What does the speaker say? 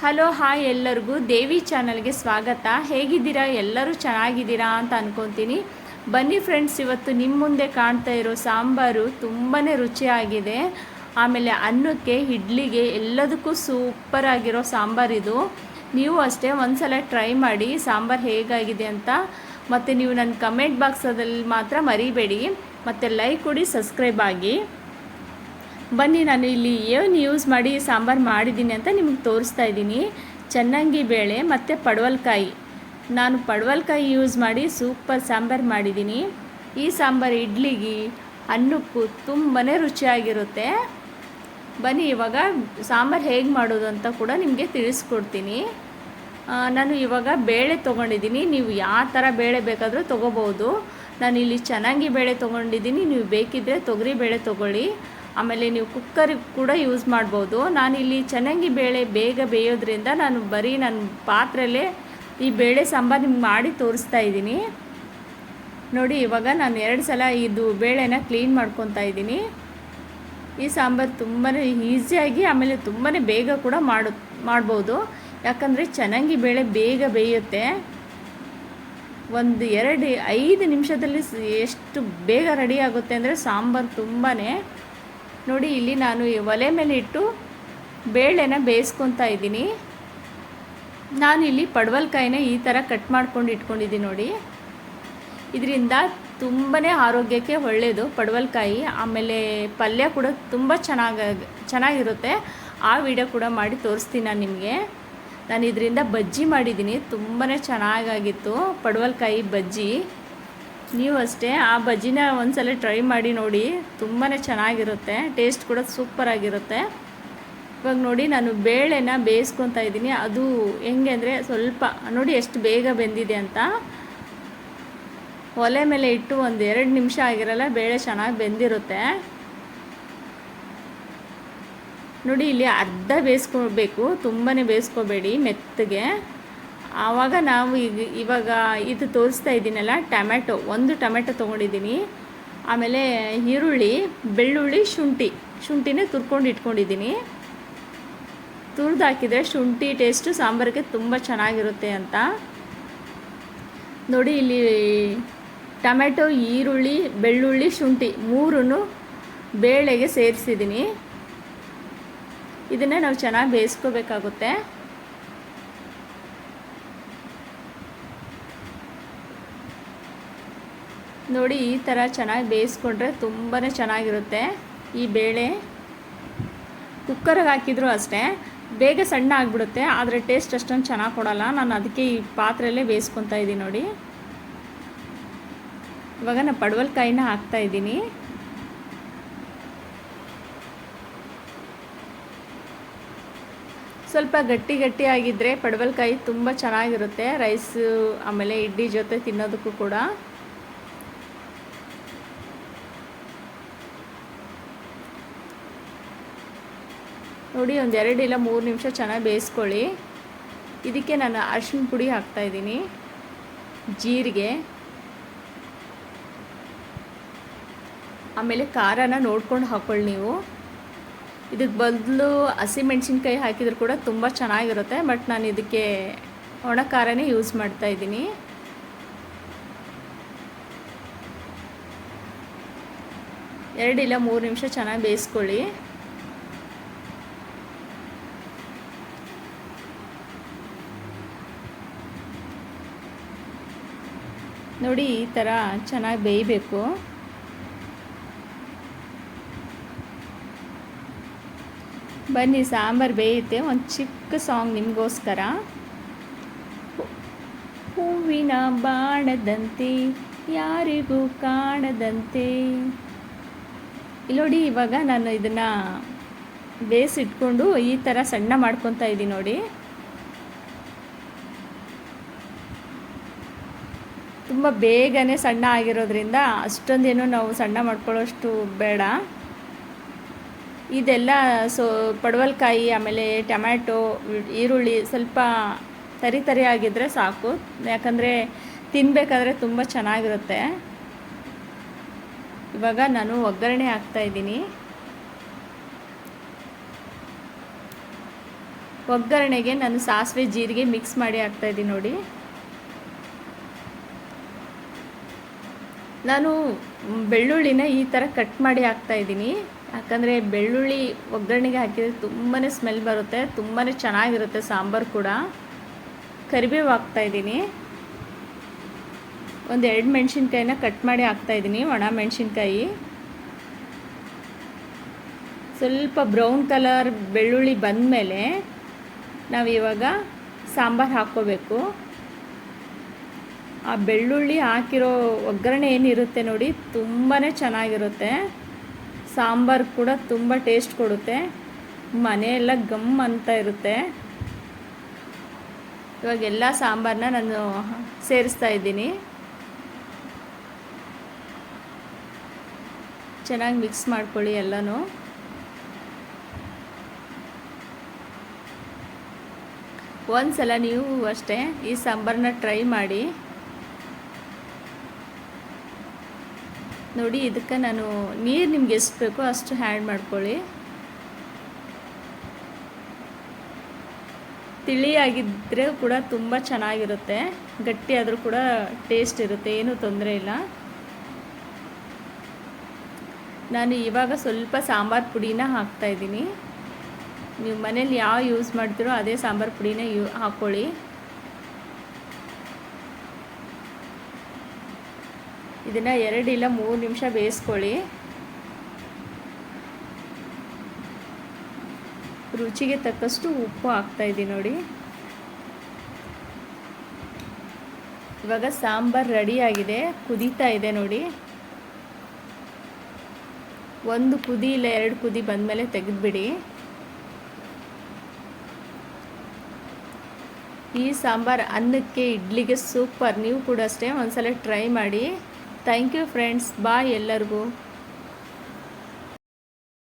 Hello, hi ಎಲ್ಲರಿಗೂ. ದೇವಿ ಚಾನಲ್ಗೆ ಸ್ವಾಗತ. ಹೇಗಿದ್ದೀರಾ? ಎಲ್ಲರೂ ಚೆನ್ನಾಗಿದ್ದೀರಾ ಅಂತ ಅಂದ್ಕೊತೀನಿ ಬನ್ನಿ ಫ್ರೆಂಡ್ಸ್, ಇವತ್ತು ನಿಮ್ಮ ಮುಂದೆ ಕಾಣ್ತಾ ಇರೋ ಸಾಂಬಾರು ತುಂಬಾ ರುಚಿಯಾಗಿದೆ. ಆಮೇಲೆ ಅನ್ನಕ್ಕೆ, ಇಡ್ಲಿಗೆ ಎಲ್ಲದಕ್ಕೂ ಸೂಪರ್ ಆಗಿರೋ ಸಾಂಬಾರಿದು ನೀವು ಅಷ್ಟೇ ಒಂದ್ಸಲ ಟ್ರೈ ಮಾಡಿ ಸಾಂಬಾರು ಹೇಗಾಗಿದೆ ಅಂತ. ಮತ್ತು ನೀವು ನನ್ನ ಕಮೆಂಟ್ ಬಾಕ್ಸದಲ್ಲಿ ಮಾತ್ರ ಮರಿಬೇಡಿ. ಮತ್ತು ಲೈಕ್ ಕೊಡಿ, ಸಬ್ಸ್ಕ್ರೈಬ್ ಆಗಿ. ಬನ್ನಿ, ನಾನು ಇಲ್ಲಿ ಏನು ಯೂಸ್ ಮಾಡಿ ಸಾಂಬಾರು ಮಾಡಿದ್ದೀನಿ ಅಂತ ನಿಮಗೆ ತೋರಿಸ್ತಾ ಇದ್ದೀನಿ. ಚೆನ್ನಂಗಿ ಬೇಳೆ, ಮತ್ತು ಪಡವಲ್ಕಾಯಿ. ನಾನು ಪಡವಲ್ಕಾಯಿ ಯೂಸ್ ಮಾಡಿ ಸೂಪರ್ ಸಾಂಬಾರು ಮಾಡಿದ್ದೀನಿ. ಈ ಸಾಂಬಾರು ಇಡ್ಲಿಗೆ ಅನ್ನಕ್ಕೂ ತುಂಬಾ ರುಚಿಯಾಗಿರುತ್ತೆ. ಬನ್ನಿ, ಇವಾಗ ಸಾಂಬಾರು ಹೇಗೆ ಮಾಡೋದು ಅಂತ ಕೂಡ ನಿಮಗೆ ತಿಳಿಸ್ಕೊಡ್ತೀನಿ. ನಾನು ಇವಾಗ ಬೇಳೆ ತೊಗೊಂಡಿದ್ದೀನಿ. ನೀವು ಯಾವ ಥರ ಬೇಳೆ ಬೇಕಾದರೂ ತೊಗೋಬೋದು ನಾನು ಇಲ್ಲಿ ಚೆನ್ನಾಗಿ ಬೇಳೆ ತೊಗೊಂಡಿದ್ದೀನಿ. ನೀವು ಬೇಕಿದ್ದರೆ ತೊಗರಿ ಬೇಳೆ ತೊಗೊಳ್ಳಿ. ಆಮೇಲೆ ನೀವು ಕುಕ್ಕರ್ ಕೂಡ ಯೂಸ್ ಮಾಡ್ಬೋದು. ನಾನಿಲ್ಲಿ ಚೆನ್ನಂಗಿ ಬೇಳೆ ಬೇಗ ಬೇಯೋದ್ರಿಂದ ನಾನು ಬರೀ ನನ್ನ ಪಾತ್ರೆಯಲ್ಲೇ ಈ ಬೇಳೆ ಸಾಂಬಾರು ನಿಮ್ಗೆ ಮಾಡಿ ತೋರಿಸ್ತಾ ಇದ್ದೀನಿ. ನೋಡಿ, ಇವಾಗ ನಾನು ಎರಡು ಸಲ ಇದು ಬೇಳೆನ ಕ್ಲೀನ್ ಮಾಡ್ಕೊತಾ ಇದ್ದೀನಿ. ಈ ಸಾಂಬಾರು ತುಂಬಾ ಈಸಿಯಾಗಿ ಆಮೇಲೆ ತುಂಬಾ ಬೇಗ ಕೂಡ ಮಾಡು, ಮಾಡ್ಬೋದು. ಯಾಕಂದರೆ ಚೆನ್ನಾಗಿ ಬೇಳೆ ಬೇಗ ಬೇಯುತ್ತೆ. ಒಂದು ಎರಡು ಐದು ನಿಮಿಷದಲ್ಲಿ ಎಷ್ಟು ಬೇಗ ರೆಡಿ ಆಗುತ್ತೆ ಅಂದರೆ ಸಾಂಬಾರು ತುಂಬಾ ನೋಡಿ, ಇಲ್ಲಿ ನಾನು ಈ ಒಲೆ ಮೇಲೆ ಇಟ್ಟು ಬೇಳೆನ ಬೇಯಿಸ್ಕೊತಾ ಇದ್ದೀನಿ. ಇಲ್ಲಿ ಪಡವಲ್ಕಾಯಿನ ಈ ಥರ ಕಟ್ ಮಾಡ್ಕೊಂಡು ಇಟ್ಕೊಂಡಿದ್ದೀನಿ ನೋಡಿ. ಇದರಿಂದ ತುಂಬಾ ಆರೋಗ್ಯಕ್ಕೆ ಒಳ್ಳೆಯದು ಪಡವಲ್ಕಾಯಿ ಆಮೇಲೆ ಪಲ್ಯ ಕೂಡ ತುಂಬ ಚೆನ್ನಾಗಿ, ಚೆನ್ನಾಗಿರುತ್ತೆ. ಆ ವಿಡಿಯೋ ಕೂಡ ಮಾಡಿ ತೋರಿಸ್ತೀನಿ ನಾನು ನಿಮಗೆ. ನಾನು ಇದರಿಂದ ಬಜ್ಜಿ ಮಾಡಿದ್ದೀನಿ. ತುಂಬಾ ಚೆನ್ನಾಗಾಗಿತ್ತು ಪಡವಲ್ಕಾಯಿ ಬಜ್ಜಿ. ನೀವು ಅಷ್ಟೇ ಆ ಬಜ್ಜಿನ ಒಂದ್ಸಲ ಟ್ರೈ ಮಾಡಿ ನೋಡಿ. ತುಂಬಾ ಚೆನ್ನಾಗಿರುತ್ತೆ. ಟೇಸ್ಟ್ ಕೂಡ ಸೂಪರಾಗಿರುತ್ತೆ ಇವಾಗ ನೋಡಿ, ನಾನು ಬೇಳೆನ ಬೇಯಿಸ್ಕೊತಾ ಇದ್ದೀನಿ. ಅದು ಹೆಂಗೆ ಅಂದರೆ ಸ್ವಲ್ಪ, ನೋಡಿ ಎಷ್ಟು ಬೇಗ ಬೆಂದಿದೆ ಅಂತ. ಒಲೆ ಮೇಲೆ ಇಟ್ಟು ಒಂದು ಎರಡು ನಿಮಿಷ ಆಗಿರಲ್ಲ, ಬೇಳೆ ಚೆನ್ನಾಗಿ ಬೆಂದಿರುತ್ತೆ. ನೋಡಿ, ಇಲ್ಲಿ ಅರ್ಧ ಬೇಯಿಸ್ಕೋಬೇಕು. ತುಂಬಾ ಬೇಯಿಸ್ಕೋಬೇಡಿ ಮೆತ್ತಗೆ. ಆವಾಗ ನಾವು ಈಗ ಇವಾಗ ಇದು ತೋರಿಸ್ತಾ ಇದ್ದೀನಲ್ಲ ಟೊಮೆಟೊ ಒಂದು ಟೊಮೆಟೊ ತೊಗೊಂಡಿದ್ದೀನಿ. ಆಮೇಲೆ ಈರುಳ್ಳಿ, ಬೆಳ್ಳುಳ್ಳಿ, ಶುಂಠಿ. ಶುಂಠಿನೇ ತುರ್ಕೊಂಡು ಇಟ್ಕೊಂಡಿದ್ದೀನಿ. ತುರಿದು ಹಾಕಿದರೆ ಶುಂಠಿ ಟೇಸ್ಟು ಸಾಂಬಾರಿಗೆ ತುಂಬ ಚೆನ್ನಾಗಿರುತ್ತೆ ಅಂತ. ನೋಡಿ ಇಲ್ಲಿ ಟೊಮೆಟೊ ಈರುಳ್ಳಿ, ಬೆಳ್ಳುಳ್ಳಿ, ಶುಂಠಿ ಮೂರನ್ನು ಬೇಳೆಗೆ ಸೇರಿಸಿದ್ದೀನಿ. ಇದನ್ನೇ ನಾವು ಚೆನ್ನಾಗಿ ಬೇಯಿಸ್ಕೋಬೇಕಾಗುತ್ತೆ. ನೋಡಿ, ಈ ಥರ ಚೆನ್ನಾಗಿ ಬೇಯಿಸ್ಕೊಂಡ್ರೆ ತುಂಬಾ ಚೆನ್ನಾಗಿರುತ್ತೆ. ಈ ಬೇಳೆ ಕುಕ್ಕರ್ಗೆ ಹಾಕಿದ್ರು ಅಷ್ಟೇ. ಬೇಗ ಸಣ್ಣ ಆಗಿಬಿಡುತ್ತೆ, ಆದರೆ ಟೇಸ್ಟ್ ಅಷ್ಟೊಂದು ಚೆನ್ನಾಗಿ ಕೊಡಲ್ಲ. ನಾನು ಅದಕ್ಕೆ ಈ ಪಾತ್ರೆಯಲ್ಲೇ ಬೇಯಿಸ್ಕೊತಾ ಇದ್ದೀನಿ ನೋಡಿ. ಇವಾಗ ನಾನು ಪಡವಲ್ಕಾಯಿನ ಹಾಕ್ತಾ ಇದ್ದೀನಿ. ಸ್ವಲ್ಪ ಗಟ್ಟಿ ಗಟ್ಟಿ ಆಗಿದ್ದರೆ ಪಡವಲ್ಕಾಯಿ ತುಂಬ ಚೆನ್ನಾಗಿರುತ್ತೆ. ರೈಸು, ಆಮೇಲೆ ಇಡ್ಲಿ ಜೊತೆ ತಿನ್ನೋದಕ್ಕೂ ಕೂಡ. ನೋಡಿ, ಒಂದು ಎರಡು ಇಲ್ಲ ಮೂರು ನಿಮಿಷ ಚೆನ್ನಾಗಿ ಬೇಯಿಸ್ಕೊಳ್ಳಿ. ಇದಕ್ಕೆ ನಾನು ಅರಿಶಿನ ಪುಡಿ ಹಾಕ್ತಾಯಿದ್ದೀನಿ ಜೀರಿಗೆ. ಆಮೇಲೆ ಖಾರನ ನೋಡ್ಕೊಂಡು ಹಾಕ್ಕೊಳ್ಳಿ ನೀವು. ಇದಕ್ಕೆ ಬದಲು ಹಸಿಮೆಣ್ಸಿನ್ಕಾಯಿ ಹಾಕಿದ್ರು ಕೂಡ ತುಂಬ ಚೆನ್ನಾಗಿರುತ್ತೆ, ಬಟ್ ನಾನು ಇದಕ್ಕೆ ಒಣ ಖಾರನೇ ಯೂಸ್ ಮಾಡ್ತಾಯಿದ್ದೀನಿ ಎರಡಿಲ್ಲ ಮೂರು ನಿಮಿಷ ಚೆನ್ನಾಗಿ ಬೇಯಿಸ್ಕೊಳ್ಳಿ. ನೋಡಿ, ಈ ಥರ ಚೆನ್ನಾಗಿ ಬೇಯಬೇಕು. ಬನ್ನಿ, ಸಾಂಬಾರು ಬೇಯುತ್ತೆ. ಒಂದು ಚಿಕ್ಕ ಸಾಂಗ್ ನಿಮಗೋಸ್ಕರ. ಹೂವಿನ ಬಾಣದಂತೆ, ಯಾರಿಗೂ ಕಾಣದಂತೆ. ಇಲ್ಲಿ ನೋಡಿ, ಇವಾಗ ನಾನು ಇದನ್ನು ಬೇಯಿಸಿಟ್ಕೊಂಡು ಈ ಥರ ಸಣ್ಣ ಮಾಡ್ಕೊತಾ ಇದ್ದೀನಿ ನೋಡಿ. ತುಂಬ ಬೇಗನೆ ಸಣ್ಣ ಆಗಿರೋದ್ರಿಂದ ಅಷ್ಟೊಂದೇನು ನಾವು ಸಣ್ಣ ಮಾಡ್ಕೊಳ್ಳೋಷ್ಟು ಬೇಡ. ಇದೆಲ್ಲ ಸೊ, ಪಡವಲ್ಕಾಯಿ, ಆಮೇಲೆ ಟೊಮ್ಯಾಟೊ, ಈರುಳ್ಳಿ ಸ್ವಲ್ಪ ತರಿ ತರಿ ಆಗಿದ್ದರೆ ಸಾಕು. ಯಾಕಂದರೆ ತಿನ್ನಬೇಕಾದ್ರೆ ತುಂಬ ಚೆನ್ನಾಗಿರುತ್ತೆ. ಇವಾಗ ನಾನು ಒಗ್ಗರಣೆ ಹಾಕ್ತಾ ಇದ್ದೀನಿ. ಒಗ್ಗರಣೆಗೆ ನಾನು ಸಾಸಿವೆ ಜೀರಿಗೆ ಮಿಕ್ಸ್ ಮಾಡಿ ಹಾಕ್ತಾಯಿದ್ದೀನಿ ನೋಡಿ. ನಾನು ಬೆಳ್ಳುಳ್ಳಿನ ಈ ಥರ ಕಟ್ ಮಾಡಿ ಹಾಕ್ತಾ ಇದ್ದೀನಿ. ಯಾಕಂದರೆ ಬೆಳ್ಳುಳ್ಳಿ ಒಗ್ಗರಣೆಗೆ ಹಾಕಿದರೆ ತುಂಬಾ ಸ್ಮೆಲ್ ಬರುತ್ತೆ ತುಂಬಾ ಚೆನ್ನಾಗಿರುತ್ತೆ ಸಾಂಬಾರು ಕೂಡ. ಕರಿಬೇವು ಹಾಕ್ತಾಯಿದ್ದೀನಿ ಒಂದು ಎರಡು ಮೆಣಸಿನ್ಕಾಯಿನ ಕಟ್ ಮಾಡಿ ಹಾಕ್ತಾ ಇದ್ದೀನಿ, ಒಣ ಮೆಣಸಿನ್ಕಾಯಿ. ಸ್ವಲ್ಪ ಬ್ರೌನ್ ಕಲರ್ ಬೆಳ್ಳುಳ್ಳಿ ಬಂದಮೇಲೆ ನಾವು ಇವಾಗ ಸಾಂಬಾರು ಹಾಕ್ಕೋಬೇಕು. ಆ ಬೆಳ್ಳುಳ್ಳಿ ಹಾಕಿರೋ ಒಗ್ಗರಣೆ ಏನಿರುತ್ತೆ ನೋಡಿ ತುಂಬಾ ಚೆನ್ನಾಗಿರುತ್ತೆ. ಸಾಂಬಾರು ಕೂಡ ತುಂಬ ಟೇಸ್ಟ್ ಕೊಡುತ್ತೆ. ಮನೆಯೆಲ್ಲ ಗಮ್ ಅಂತ ಇರುತ್ತೆ. ಇವಾಗ ಎಲ್ಲ ಸಾಂಬಾರನ್ನ ನಾನು ಸೇರಿಸ್ತಾ ಇದ್ದೀನಿ. ಚೆನ್ನಾಗಿ ಮಿಕ್ಸ್ ಮಾಡ್ಕೊಳ್ಳಿ ಎಲ್ಲನೂ. ಒಂದು ಸಲ ನೀವು ಅಷ್ಟೇ ಈ ಸಾಂಬಾರನ್ನ ಟ್ರೈ ಮಾಡಿ. ನೋಡಿ, ಇದಕ್ಕೆ ನಾನು ನೀರು ನಿಮ್ಗೆ ಎಷ್ಟು ಬೇಕೋ ಅಷ್ಟು ಹ್ಯಾಡ್ ಮಾಡ್ಕೊಳ್ಳಿ. ತಿಳಿಯಾಗಿದ್ದರೆ ಕೂಡ ತುಂಬ ಚೆನ್ನಾಗಿರುತ್ತೆ. ಗಟ್ಟಿಯಾದರೂ ಕೂಡ ಟೇಸ್ಟ್ ಇರುತ್ತೆ, ಏನೂ ತೊಂದರೆ ಇಲ್ಲ. ನಾನು ಇವಾಗ ಸ್ವಲ್ಪ ಸಾಂಬಾರು ಪುಡಿನ ಹಾಕ್ತಾಯಿದ್ದೀನಿ ನೀವು ಮನೇಲಿ ಯಾವ ಯೂಸ್ ಮಾಡ್ತೀರೋ ಅದೇ ಸಾಂಬಾರು ಪುಡಿನೇ ಯೂ ಹಾಕ್ಕೊಳ್ಳಿ ಇದನ್ನು ಎರಡು ಇಲ್ಲ ಮೂರು ನಿಮಿಷ ಬೇಯಿಸ್ಕೊಳ್ಳಿ. ರುಚಿಗೆ ತಕ್ಕಷ್ಟು ಉಪ್ಪು ಹಾಕ್ತಾಯಿದ್ದೀನಿ ನೋಡಿ. ಇವಾಗ ಸಾಂಬಾರು ರೆಡಿಯಾಗಿದೆ ಕುದೀತಾ ಇದೆ ನೋಡಿ. ಒಂದು ಕುದಿ ಇಲ್ಲ ಎರಡು ಕುದಿ ಬಂದಮೇಲೆ ತೆಗೆದುಬಿಡಿ. ಈ ಸಾಂಬಾರು ಅನ್ನಕ್ಕೆ, ಇಡ್ಲಿಗೆ ಸೂಪರ್. ನೀವು ಕೂಡ ಅಷ್ಟೇ ಒಂದ್ಸಲ ಟ್ರೈ ಮಾಡಿ. ಥ್ಯಾಂಕ್ ಯು ಫ್ರೆಂಡ್ಸ್ ಬಾಯ್ ಎಲ್ಲರಿಗೂ.